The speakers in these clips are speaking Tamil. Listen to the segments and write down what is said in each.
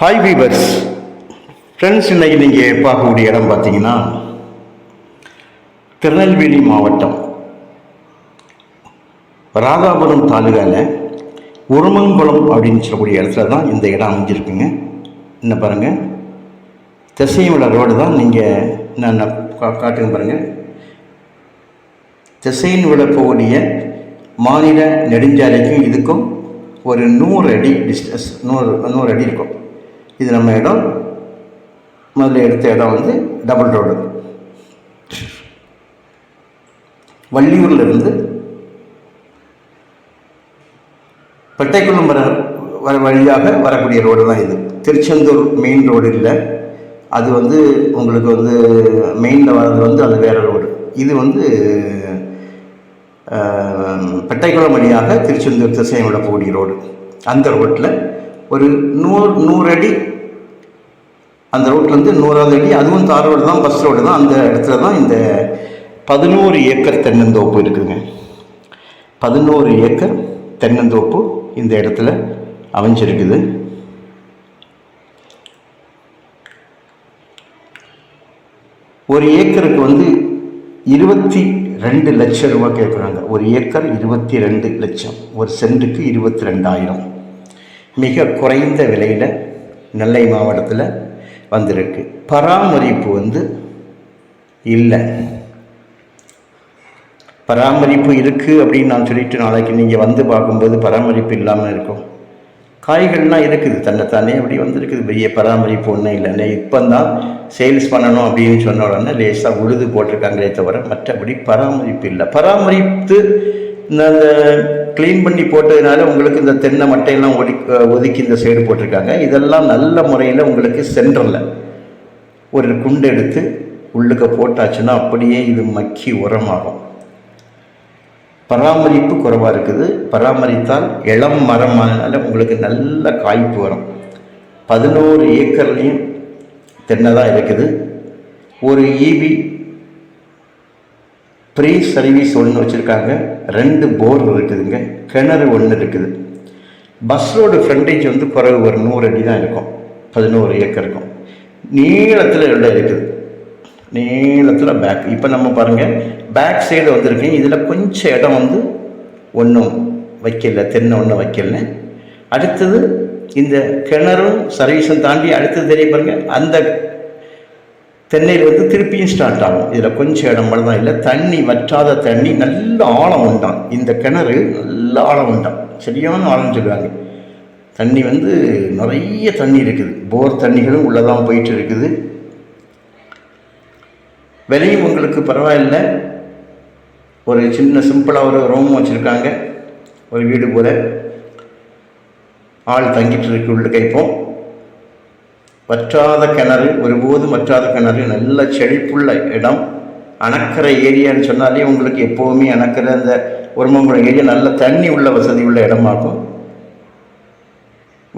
ஹாய் வீவர்ஸ் ஃப்ரெண்ட்ஸ் இன்னைக்கு நீங்கள் பார்க்கக்கூடிய இடம் பார்த்தீங்கன்னா திருநெல்வேலி மாவட்டம். ராதாபுரம் தாலுகாவில் உருமங்குளம் அப்படின்னு சொல்லக்கூடிய இடத்துல தான் இந்த இடம் அமைஞ்சிருக்குங்க. என்ன பாருங்கள் திசையுள்ள ரோடு தான் நீங்கள் நான் கா காட்டுங்க பாருங்கள் திசையின் விட போகக்கூடிய மாநில நெடுஞ்சாலைக்கும் இதுக்கும் ஒரு நூறு அடி டிஸ்டன்ஸ் நூறு நூறு அடி இருக்கும். இது நம்ம இடம். முதல்ல எடுத்த இடம் வந்து டபுள் ரோடு வள்ளியூரில் இருந்து பெட்டைக்குளம் வர வர வழியாக வரக்கூடிய ரோடு தான் இது. திருச்செந்தூர் மெயின் ரோடு இல்லை. அது வந்து உங்களுக்கு வந்து மெயினில் வர்றது வந்து அது வேறு ரோடு இது வந்து பெட்டைக்குளம் வழியாக திருச்செந்தூர் திசையம் விடக்கூடிய ரோடு அந்த ரோட்டில் ஒரு நூறு நூறு அடி அந்த ரோட்லேருந்து நூறாவது அடி. அதுவும் தார் ரோடு தான் பஸ் ரோடு தான். அந்த இடத்துல தான் இந்த பதினோரு ஏக்கர் தென்னந்தோப்பு இருக்குதுங்க. பதினோரு ஏக்கர் தென்னந்தோப்பு இந்த இடத்துல அமைஞ்சிருக்குது. ஒரு ஏக்கருக்கு வந்து இருபத்தி ரெண்டு லட்சம் ரூபா கேட்குறாங்க. ஒரு ஏக்கர் இருபத்தி ரெண்டு லட்சம். ஒரு சென்ட்டுக்கு இருபத்தி ரெண்டாயிரம். மிக குறைந்த விலையில் நெல்லை மாவட்டத்தில் வந்திருக்கு. பராமரிப்பு வந்து இல்லை. பராமரிப்பு இருக்குது அப்படின்னு நான் சொல்லிட்டு நாளைக்கு நீங்கள் வந்து பார்க்கும்போது பராமரிப்பு இல்லாமல் இருக்கும். காய்கள்லாம் இருக்குது தன்னைத்தானே அப்படி வந்திருக்குது. பெரிய பராமரிப்பு ஒன்றும் இல்லை. இப்போ தான் சேல்ஸ் பண்ணணும் அப்படின்னு சொன்ன உடனே லேசாக உழுது போட்டிருக்காங்களே தவிர மற்றபடி பராமரிப்பு இல்லை. பராமரித்து இந்த க்ளீன் பண்ணி போட்டதுனால உங்களுக்கு இந்த தென்னை மட்டையெல்லாம் ஒடி ஒதுக்கி இந்த சைடு போட்டிருக்காங்க. இதெல்லாம் நல்ல முறையில் உங்களுக்கு சென்டரில் ஒரு குண்டு எடுத்து உள்ளுக்க போட்டாச்சுன்னா அப்படியே இது மக்கி உரமாகும். பராமரிப்பு குறைவாக இருக்குது. பராமரித்தால் இளம் மரமானதுனால உங்களுக்கு நல்ல காய்ப்பு வரும். பதினோரு ஏக்கர்லேயும் தென்னை தான் இருக்குது. ஒரு ஈபி ப்ரீ சர்வீஸ் ஒன்று வச்சுருக்காங்க. ரெண்டு போர் இருக்குதுங்க. கிணறு ஒன்று இருக்குது. பஸ் ரோடு ஃப்ரண்டேஜ் வந்து குறைவு ஒரு நூறு அடி தான் இருக்கும். பதினோரு ஏக்கர் இருக்கும். நீளத்தில் இடம் இருக்குது. நீளத்தில் பேக் இப்போ நம்ம பாருங்கள் பேக் சைடு வந்திருக்கேன். இதில் கொஞ்சம் இடம் வந்து ஒன்றும் வைக்கல. தென்னை ஒன்றும் வைக்கல. அடுத்தது இந்த கிணறும் சர்வீஸும் தாண்டி அடுத்தது தெரிய பாருங்கள் அந்த தென்னையில் வந்து திருப்பியும் ஸ்டார்ட் ஆகும். இதில் கொஞ்சம் இடம் மட்டும் தான் இல்லை. தண்ணி வற்றாத தண்ணி நல்ல ஆழம் உண்டாம். இந்த கிணறு நல்ல ஆழம் உண்டாம். சரியான ஆழம் சொல்லுவாங்க. தண்ணி வந்து நிறைய தண்ணி இருக்குது. போர் தண்ணிகளும் உள்ளே தான் போயிட்டு இருக்குது. விலையும் உங்களுக்கு பரவாயில்லை. ஒரு சின்ன சிம்பிளாக ஒரு ரூம் வச்சுருக்காங்க. ஒரு வீடு போல. ஆள் தங்கிட்டு இருக்கு உள்ள கைப்போம் வற்றாத கிணறு ஒருபோதும் வற்றாத கிணறு நல்ல செழிப்புள்ள இடம். அணக்கரை ஏரியான்னு சொன்னாலே உங்களுக்கு எப்போவுமே அணக்கரை அந்த உருமங்குளம் ஏரியா நல்ல தண்ணி உள்ள வசதி உள்ள இடமாகும்.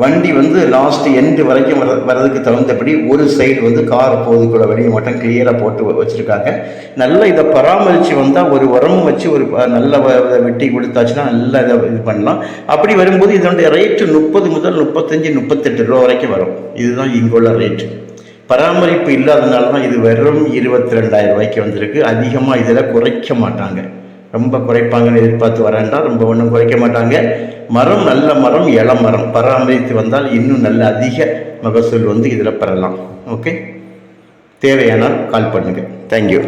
வண்டி வந்து லாஸ்ட் எண்டு வரைக்கும் வர வரதுக்கு தகுந்தபடி ஒரு சைடு வந்து கார் போகுதுக்குள்ள வெளியே மட்டும் கிளியராக போட்டு வச்சுருக்காங்க. நல்லா இதை பராமரித்து வந்தால் ஒரு உரமும் வச்சு ஒரு நல்ல வ- இதை வெட்டி கொடுத்தாச்சுன்னா நல்லா இதை இது பண்ணலாம். அப்படி வரும்போது இதனுடைய ரேட்டு முப்பது முதல் முப்பத்தஞ்சு முப்பத்தெட்டு ரூபா வரைக்கும் வரும். இதுதான் இங்குள்ள ரேட்டு பராமரிப்பு இல்லாதனால தான் இது வெறும் இருபத்தி ரெண்டாயிரம் ரூபாய்க்கு வந்திருக்கு. அதிகமாக இதில் குறைக்க மாட்டாங்க. ரொம்ப குறைப்பாங்கன்னு எதிர்பார்த்து வரேன்டா ரொம்ப ஒன்றும் குறைக்க மாட்டாங்க. மரம் நல்ல மரம் இளம் மரம். பராமரித்து வந்தால் இன்னும் நல்ல அதிக மகசூல் வந்து இதில் பெறலாம். ஓகே தேவையானால் கால் பண்ணுங்கள் தேங்க்யூ